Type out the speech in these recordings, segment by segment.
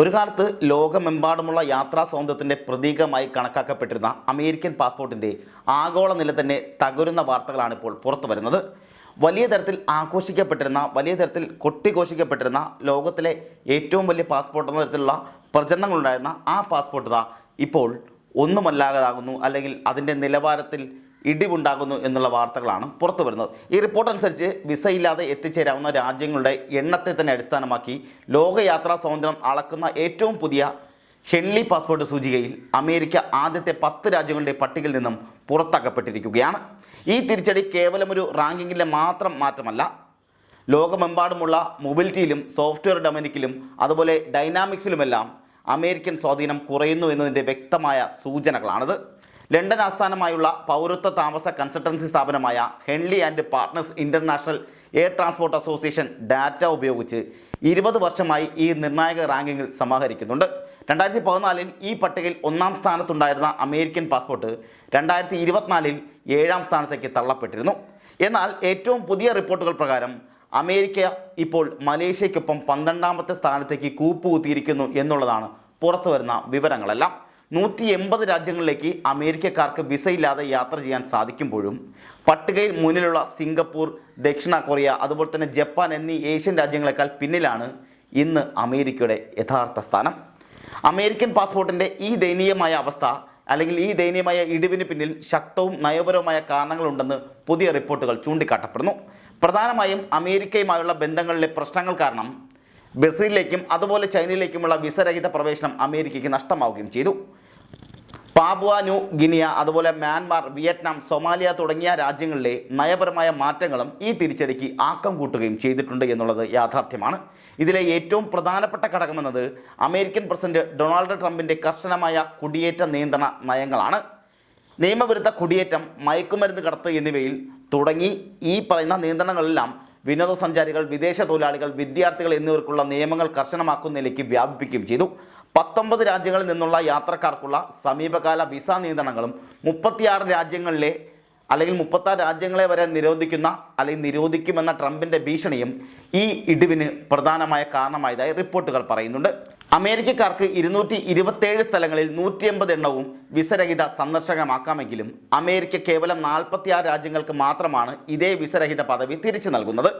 ഒരു കാലത്ത് ലോകമെമ്പാടുമുള്ള യാത്രാ സ്വാതന്ത്ര്യത്തിന്റെ പ്രതീകമായി കണക്കാക്കപ്പെട്ടിരുന്ന അമേരിക്കൻ പാസ്പോർട്ടിന്റെ ആഗോള നില തന്നെ തകരുന്ന വാർത്തകളാണ് ഇപ്പോൾ പുറത്തു വരുന്നത്. വലിയ തരത്തിൽ ആഘോഷിക്കപ്പെട്ടിരുന്ന വലിയ തരത്തിൽ കൊട്ടിഘോഷിക്കപ്പെട്ടിരുന്ന ലോകത്തിലെ ഏറ്റവും വലിയ പാസ്പോർട്ട് എന്ന തരത്തിലുള്ള പ്രചരണങ്ങളുണ്ടായിരുന്ന ആ പാസ്പോർട്ട് ഇപ്പോൾ ഒന്നുമല്ലാതാകുന്നു. അല്ലെങ്കിൽ അതിന്റെ നിലവാരത്തിൽ ഇടിവുണ്ടാകുന്നു എന്നുള്ള വാർത്തകളാണ് പുറത്തു വരുന്നത്. ഈ റിപ്പോർട്ട് അനുസരിച്ച് വിസയില്ലാതെ എത്തിച്ചേരാവുന്ന രാജ്യങ്ങളുടെ എണ്ണത്തെ തന്നെ അടിസ്ഥാനമാക്കി ലോകയാത്രാ സ്വാതന്ത്ര്യം അളക്കുന്ന ഏറ്റവും പുതിയ ഹെൻലി പാസ്പോർട്ട് സൂചികയിൽ അമേരിക്ക ആദ്യത്തെ പത്ത് രാജ്യങ്ങളുടെ പട്ടികയിൽ നിന്നും പുറത്താക്കപ്പെട്ടിരിക്കുകയാണ്. ഈ തിരിച്ചടി കേവലം ഒരു റാങ്കിങ്ങിലെ മാത്രം മാറ്റമല്ല ലോകമെമ്പാടുമുള്ള മൊബിലിറ്റിയിലും സോഫ്റ്റ്വെയർ ഡൊമനിക്കിലും അതുപോലെ ഡൈനാമിക്സിലുമെല്ലാം അമേരിക്കൻ സ്വാധീനം കുറയുന്നു എന്നതിന്റെ വ്യക്തമായ സൂചനകളാണിത്. ലണ്ടൻ ആസ്ഥാനമായുള്ള പൗരത്വ താമസ കൺസൾട്ടൻസി സ്ഥാപനമായ Henley and Partners International Air Transport Association data ഉപയോഗിച്ച് ഇരുപത് വർഷമായി ഈ നിർണായക റാങ്കിങ്ങിൽ സമാഹരിക്കുന്നുണ്ട്. രണ്ടായിരത്തി പതിനാലിൽ ഈ പട്ടികയിൽ ഒന്നാം സ്ഥാനത്തുണ്ടായിരുന്ന അമേരിക്കൻ പാസ്പോർട്ട് രണ്ടായിരത്തി ഇരുപത്തിനാലിൽ ഏഴാം സ്ഥാനത്തേക്ക് തള്ളപ്പെട്ടിരുന്നു. എന്നാൽ ഏറ്റവും പുതിയ റിപ്പോർട്ടുകൾ പ്രകാരം അമേരിക്ക ഇപ്പോൾ മലേഷ്യയ്ക്കൊപ്പം പന്ത്രണ്ടാമത്തെ സ്ഥാനത്തേക്ക് കൂപ്പുകുത്തിയിരിക്കുന്നു എന്നുള്ളതാണ് പുറത്തു വരുന്ന വിവരങ്ങളെല്ലാം. നൂറ്റി എൺപത് രാജ്യങ്ങളിലേക്ക് അമേരിക്കക്കാർക്ക് വിസയില്ലാതെ യാത്ര ചെയ്യാൻ സാധിക്കുമ്പോഴും പട്ടികയിൽ മുന്നിലുള്ള സിംഗപ്പൂർ ദക്ഷിണ കൊറിയ അതുപോലെ തന്നെ ജപ്പാൻ എന്നീ ഏഷ്യൻ രാജ്യങ്ങളെക്കാൾ പിന്നിലാണ് ഇന്ന് അമേരിക്കയുടെ യഥാർത്ഥ സ്ഥാനം. അമേരിക്കൻ പാസ്പോർട്ടിന്റെ ഈ ദയനീയമായ അവസ്ഥ അല്ലെങ്കിൽ ഈ ദയനീയമായ ഇടിവിന് പിന്നിൽ ശക്തവും നയപരവുമായ കാരണങ്ങളുണ്ടെന്ന് പുതിയ റിപ്പോർട്ടുകൾ ചൂണ്ടിക്കാട്ടപ്പെടുന്നു. പ്രധാനമായും അമേരിക്കയുമായുള്ള ബന്ധങ്ങളിലെ പ്രശ്നങ്ങൾ കാരണം ബ്രസീലിലേക്കും അതുപോലെ ചൈനയിലേക്കുമുള്ള വിസരഹിത പ്രവേശനം അമേരിക്കയ്ക്ക് നഷ്ടമാവുകയും ചെയ്തു. പാബുവ ന്യൂ ഗിനിയ അതുപോലെ മ്യാൻമാർ വിയറ്റ്നാം സൊമാലിയ തുടങ്ങിയ രാജ്യങ്ങളിലെ നയപരമായ മാറ്റങ്ങളും ഈ തിരിച്ചടിക്ക് ആക്കം കൂട്ടുകയും ചെയ്തിട്ടുണ്ട് എന്നുള്ളത് യാഥാർത്ഥ്യമാണ്. ഇതിലെ ഏറ്റവും പ്രധാനപ്പെട്ട ഘടകമെന്നത് അമേരിക്കൻ പ്രസിഡന്റ് ഡൊണാൾഡ് ട്രംപിന്റെ കർശനമായ കുടിയേറ്റ നിയന്ത്രണ നയങ്ങളാണ്. നിയമവിരുദ്ധ കുടിയേറ്റം മയക്കുമരുന്ന് കടത്ത് എന്നിവയിൽ തുടങ്ങി ഈ പറയുന്ന നിയന്ത്രണങ്ങളെല്ലാം വിനോദസഞ്ചാരികൾ വിദേശ തൊഴിലാളികൾ വിദ്യാർത്ഥികൾ എന്നിവർക്കുള്ള നിയമങ്ങൾ കർശനമാക്കുന്നതിലേക്ക് വ്യാപിപ്പിക്കുകയും ചെയ്തു. പത്തൊമ്പത് രാജ്യങ്ങളിൽ നിന്നുള്ള യാത്രക്കാർക്കുള്ള സമീപകാല വിസ നിയന്ത്രണങ്ങളും മുപ്പത്തിയാറ് രാജ്യങ്ങളിലെ അല്ലെങ്കിൽ മുപ്പത്താറ് രാജ്യങ്ങളെ വരെ നിരോധിക്കുന്ന അല്ലെങ്കിൽ നിരോധിക്കുമെന്ന ട്രംപിന്റെ ഭീഷണിയും ഈ ഇടിവിന് പ്രധാനമായ കാരണമായതായി റിപ്പോർട്ടുകൾ പറയുന്നുണ്ട്. അമേരിക്കക്കാർക്ക് ഇരുന്നൂറ്റി ഇരുപത്തേഴ് സ്ഥലങ്ങളിൽ നൂറ്റി എൺപത് എണ്ണവും വിസരഹിത സന്ദർശകമാക്കാമെങ്കിലും അമേരിക്ക കേവലം നാൽപ്പത്തിയാറ് രാജ്യങ്ങൾക്ക് മാത്രമാണ് ഇതേ വിസരഹിത പദവി തിരിച്ചു നൽകുന്നത്.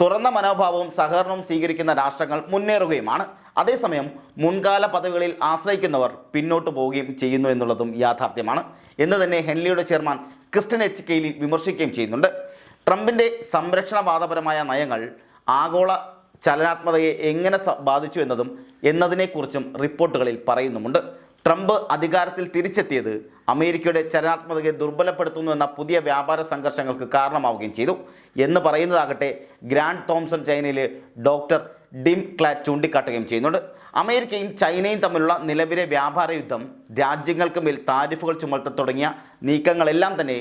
തുറന്ന മനോഭാവവും സഹകരണവും സ്വീകരിക്കുന്ന രാഷ്ട്രങ്ങൾ മുന്നേറുകയുമാണ്. അതേസമയം മുൻകാല പദവികളിൽ ആശ്രയിക്കുന്നവർ പിന്നോട്ട് പോവുകയും ചെയ്യുന്നു എന്നുള്ളതും യാഥാർത്ഥ്യമാണ്. എന്ന് തന്നെ ഹെൻലിയുടെ ചെയർമാൻ ക്രിസ്റ്റൻ എച്ച്. കെയിലി വിമർശിക്കുകയും ചെയ്യുന്നുണ്ട്. ട്രംപിന്റെ സംരക്ഷണവാദപരമായ നയങ്ങൾ ആഗോള ചലനാത്മകതയെ എങ്ങനെ ബാധിച്ചു എന്നതും എന്നതിനെക്കുറിച്ചും റിപ്പോർട്ടുകളിൽ പറയുന്നുമുണ്ട്. ട്രംപ് അധികാരത്തിൽ തിരിച്ചെത്തിയത് അമേരിക്കയുടെ ചലനാത്മകതയെ ദുർബലപ്പെടുത്തുന്നു എന്ന പുതിയ വ്യാപാര സംഘർഷങ്ങൾക്ക് കാരണമാവുകയും ചെയ്തു. എന്ന് പറയുന്നതാകട്ടെ ഗ്രാൻഡ് തോംസൺ ചൈനയിലെ ഡോക്ടർ ഡിം ക്ലാറ്റ് ചൂണ്ടിക്കാട്ടുകയും ചെയ്യുന്നുണ്ട്. അമേരിക്കയും ചൈനയും തമ്മിലുള്ള നിലവിലെ വ്യാപാര യുദ്ധം രാജ്യങ്ങൾക്ക് മേൽ താരിഫുകൾ ചുമർത്ത തുടങ്ങിയ നീക്കങ്ങളെല്ലാം തന്നെ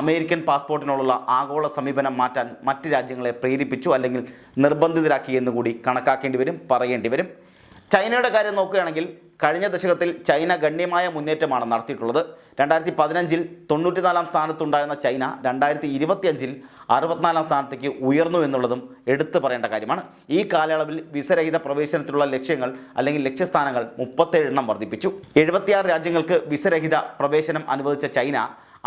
അമേരിക്കൻ പാസ്പോർട്ടിനോടുള്ള ആഗോള സമീപനം മാറ്റാൻ മറ്റ് രാജ്യങ്ങളെ പ്രേരിപ്പിച്ചു അല്ലെങ്കിൽ നിർബന്ധിതരാക്കി എന്നുകൂടി കണക്കാക്കേണ്ടി വരും പറയേണ്ടി വരും. ചൈനയുടെ കാര്യം നോക്കുകയാണെങ്കിൽ കഴിഞ്ഞ ദശകത്തിൽ ചൈന ഗണ്യമായ മുന്നേറ്റമാണ് നടത്തിയിട്ടുള്ളത്. രണ്ടായിരത്തി പതിനഞ്ചിൽ തൊണ്ണൂറ്റിനാലാം സ്ഥാനത്തുണ്ടായിരുന്ന ചൈന രണ്ടായിരത്തി ഇരുപത്തിയഞ്ചിൽ അറുപത്തിനാലാം സ്ഥാനത്തേക്ക് ഉയർന്നു എന്നുള്ളതും എടുത്തു പറയേണ്ട കാര്യമാണ്. ഈ കാലയളവിൽ വിസരഹിത പ്രവേശനത്തിലുള്ള ലക്ഷ്യങ്ങൾ അല്ലെങ്കിൽ ലക്ഷ്യസ്ഥാനങ്ങൾ മുപ്പത്തേഴ് എണ്ണം വർദ്ധിപ്പിച്ചു. എഴുപത്തിയാറ് രാജ്യങ്ങൾക്ക് വിസരഹിത പ്രവേശനം അനുവദിച്ച ചൈന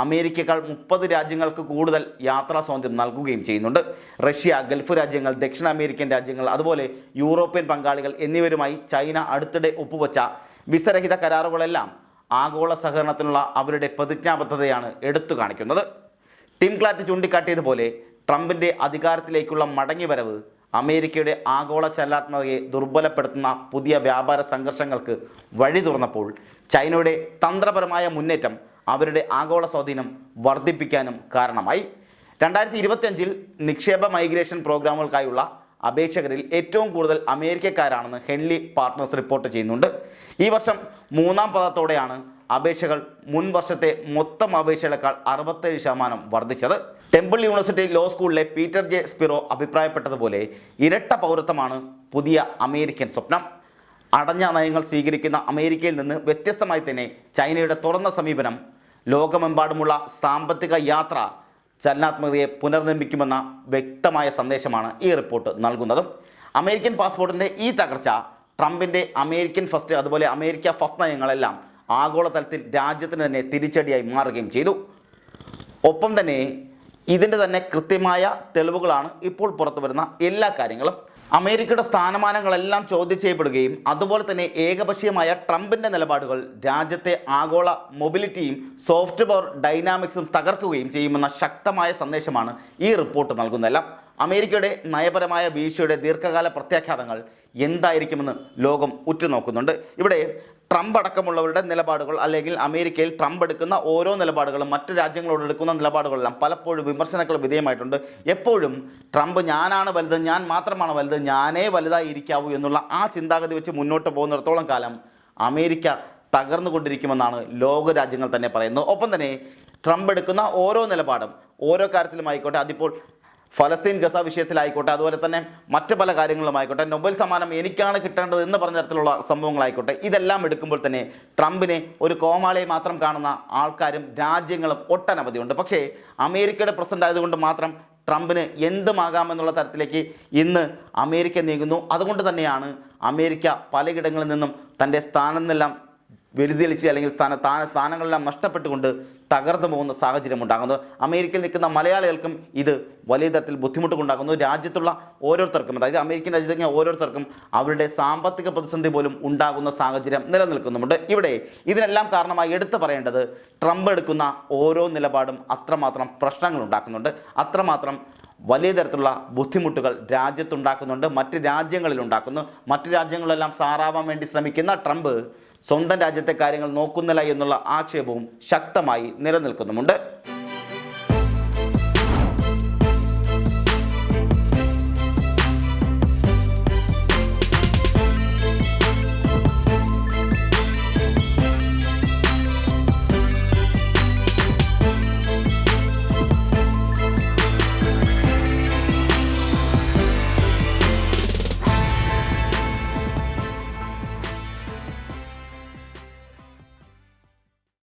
അമേരിക്കക്കാൾ മുപ്പത് രാജ്യങ്ങൾക്ക് കൂടുതൽ യാത്രാ സ്വാതന്ത്ര്യം നൽകുകയും ചെയ്യുന്നുണ്ട്. റഷ്യ ഗൾഫ് രാജ്യങ്ങൾ ദക്ഷിണ അമേരിക്കൻ രാജ്യങ്ങൾ അതുപോലെ യൂറോപ്യൻ പങ്കാളികൾ എന്നിവരുമായി ചൈന അടുത്തിടെ ഒപ്പുവച്ച വിസരഹിത കരാറുകളെല്ലാം ആഗോള സഹകരണത്തിനുള്ള അവരുടെ പ്രതിജ്ഞാബദ്ധതയാണ് എടുത്തു കാണിക്കുന്നത്. ടിം ക്ലാറ്റ് ചൂണ്ടിക്കാട്ടിയതുപോലെ ട്രംപിന്റെ അധികാരത്തിലേക്കുള്ള മടങ്ങിവരവ് അമേരിക്കയുടെ ആഗോള ചലനാത്മകതയെ ദുർബലപ്പെടുത്തുന്ന പുതിയ വ്യാപാര സംഘർഷങ്ങൾക്ക് വഴി തുറന്നപ്പോൾ ചൈനയുടെ തന്ത്രപരമായ മുന്നേറ്റം അവരുടെ ആഗോള സ്വാധീനം വർദ്ധിപ്പിക്കാനും കാരണമായി. രണ്ടായിരത്തി ഇരുപത്തിയഞ്ചിൽ നിക്ഷേപ മൈഗ്രേഷൻ പ്രോഗ്രാമുകൾക്കായുള്ള അപേക്ഷകരിൽ ഏറ്റവും കൂടുതൽ അമേരിക്കക്കാരാണെന്ന് ഹെൻലി പാർട്ട്നേഴ്സ് റിപ്പോർട്ട് ചെയ്യുന്നുണ്ട്. ഈ വർഷം മൂന്നാം പദത്തോടെയാണ് അപേക്ഷകൾ മുൻ വർഷത്തെ മൊത്തം അപേക്ഷകളെക്കാൾ അറുപത്തേഴ് ശതമാനം വർദ്ധിച്ചത്. ടെമ്പിൾ യൂണിവേഴ്സിറ്റി ലോ സ്കൂളിലെ പീറ്റർ ജെ സ്പിറോ അഭിപ്രായപ്പെട്ടതുപോലെ ഇരട്ട പൗരത്വമാണ് പുതിയ അമേരിക്കൻ സ്വപ്നം. അടഞ്ഞ നയങ്ങൾ സ്വീകരിക്കുന്ന അമേരിക്കയിൽ നിന്ന് വ്യത്യസ്തമായി തന്നെ ചൈനയുടെ തുറന്ന സമീപനം ലോകമെമ്പാടുമുള്ള സാമ്പത്തിക യാത്ര ചലനാത്മകതയെ പുനർനിർമ്മിക്കുമെന്ന വ്യക്തമായ സന്ദേശമാണ് ഈ റിപ്പോർട്ട് നൽകുന്നതും അമേരിക്കൻ പാസ്പോർട്ടിന്റെ ഈ തകർച്ച ട്രംപിന്റെ അമേരിക്കൻ ഫസ്റ്റ് അതുപോലെ അമേരിക്ക ഫസ്റ്റ് നയങ്ങളെല്ലാം ആഗോളതലത്തിൽ രാജ്യത്തിന് തന്നെ തിരിച്ചടിയായി മാറുകയും ചെയ്തു. ഒപ്പം തന്നെ ഇതിന്റെ തന്നെ കൃത്യമായ തെളിവുകളാണ് ഇപ്പോൾ പുറത്തു വരുന്ന എല്ലാ കാര്യങ്ങളും. അമേരിക്കയുടെ സ്ഥാനമാനങ്ങളെല്ലാം ചോദ്യം ചെയ്യപ്പെടുകയും അതുപോലെ തന്നെ ഏകപക്ഷീയമായ ട്രംപിന്റെ നിലപാടുകൾ രാജ്യത്തെ ആഗോള മൊബിലിറ്റിയും സോഫ്റ്റ് പവർ ഡൈനാമിക്സും തകർക്കുകയും ചെയ്യുമെന്ന ശക്തമായ സന്ദേശമാണ് ഈ റിപ്പോർട്ട് നൽകുന്നതെല്ലാം. അമേരിക്കയുടെ നയപരമായ വീഴ്ചയുടെ ദീർഘകാല പ്രത്യാഘാതങ്ങൾ എന്തായിരിക്കുമെന്ന് ലോകം ഉറ്റുനോക്കുന്നുണ്ട്. ഇവിടെ ട്രംപ് അടക്കമുള്ളവരുടെ നിലപാടുകൾ അല്ലെങ്കിൽ അമേരിക്കയിൽ ട്രംപ് എടുക്കുന്ന ഓരോ നിലപാടുകളും മറ്റ് രാജ്യങ്ങളോട് എടുക്കുന്ന നിലപാടുകളെല്ലാം പലപ്പോഴും വിമർശനങ്ങൾ വിധേയമായിട്ടുണ്ട്. എപ്പോഴും ട്രംപ് ഞാനാണ് വലുത് ഞാൻ മാത്രമാണ് വലുത് ഞാനേ വലുതായി ഇരിക്കാവൂ എന്നുള്ള ആ ചിന്താഗതി വെച്ച് മുന്നോട്ട് പോകുന്നിടത്തോളം കാലം അമേരിക്ക തകർന്നുകൊണ്ടിരിക്കുമെന്നാണ് ലോകരാജ്യങ്ങൾ തന്നെ പറയുന്നത്. ഒപ്പം തന്നെ ട്രംപ് എടുക്കുന്ന ഓരോ നിലപാടും ഓരോ കാര്യത്തിലുമായിക്കോട്ടെ അതിപ്പോൾ ഫലസ്തീൻ ഗസ വിഷയത്തിലായിക്കോട്ടെ അതുപോലെ തന്നെ മറ്റ് പല കാര്യങ്ങളുമായിക്കോട്ടെ നൊബൽ സമ്മാനം എനിക്കാണ് കിട്ടേണ്ടത് എന്ന് പറഞ്ഞ തരത്തിലുള്ള സംഭവങ്ങളായിക്കോട്ടെ ഇതെല്ലാം എടുക്കുമ്പോൾ തന്നെ ട്രംപിനെ ഒരു കോമാളിയെ മാത്രം കാണുന്ന ആൾക്കാരും രാജ്യങ്ങളും ഒട്ടനവധിയുണ്ട്. പക്ഷേ അമേരിക്കയുടെ പ്രസിഡന്റ് ആയതുകൊണ്ട് മാത്രം ട്രംപിന് എന്തുമാകാമെന്നുള്ള തരത്തിലേക്ക് ഇന്ന് അമേരിക്ക നീങ്ങുന്നു. അതുകൊണ്ട് തന്നെയാണ് അമേരിക്ക പലയിടങ്ങളിൽ നിന്നും തന്റെ സ്ഥാനം നിന്നെല്ലാം വ്യതിചലിച്ച് അല്ലെങ്കിൽ സ്ഥാന സ്ഥാന സ്ഥാനങ്ങളെല്ലാം നഷ്ടപ്പെട്ടുകൊണ്ട് തകർന്നു പോകുന്ന സാഹചര്യം ഉണ്ടാകുന്നത് അമേരിക്കയിൽ നിൽക്കുന്ന മലയാളികൾക്കും ഇത് വലിയ തരത്തിൽ ബുദ്ധിമുട്ടുണ്ടാകുന്നു രാജ്യത്തുള്ള ഓരോരുത്തർക്കും അതായത് അമേരിക്കൻ രാജ്യത്തെ ഓരോരുത്തർക്കും അവരുടെ സാമ്പത്തിക പ്രതിസന്ധി പോലും ഉണ്ടാകുന്ന സാഹചര്യം നിലനിൽക്കുന്നുമുണ്ട്. ഇവിടെ ഇതിനെല്ലാം കാരണമായി എടുത്തു പറയേണ്ടത് ട്രംപ് എടുക്കുന്ന ഓരോ നിലപാടും അത്രമാത്രം പ്രശ്നങ്ങൾ ഉണ്ടാക്കുന്നുണ്ട്. അത്രമാത്രം വലിയ തരത്തിലുള്ള ബുദ്ധിമുട്ടുകൾ രാജ്യത്തുണ്ടാക്കുന്നുണ്ട്. മറ്റ് രാജ്യങ്ങളിൽ ഉണ്ടാക്കുന്നു മറ്റ് രാജ്യങ്ങളെല്ലാം സാറാവാൻ വേണ്ടി ശ്രമിക്കുന്ന ട്രംപ് സ്വന്തം രാജ്യത്തെ കാര്യങ്ങൾ നോക്കുന്നില്ല എന്നുള്ള ആക്ഷേപവും ശക്തമായി നിലനിൽക്കുന്നുമുണ്ട്.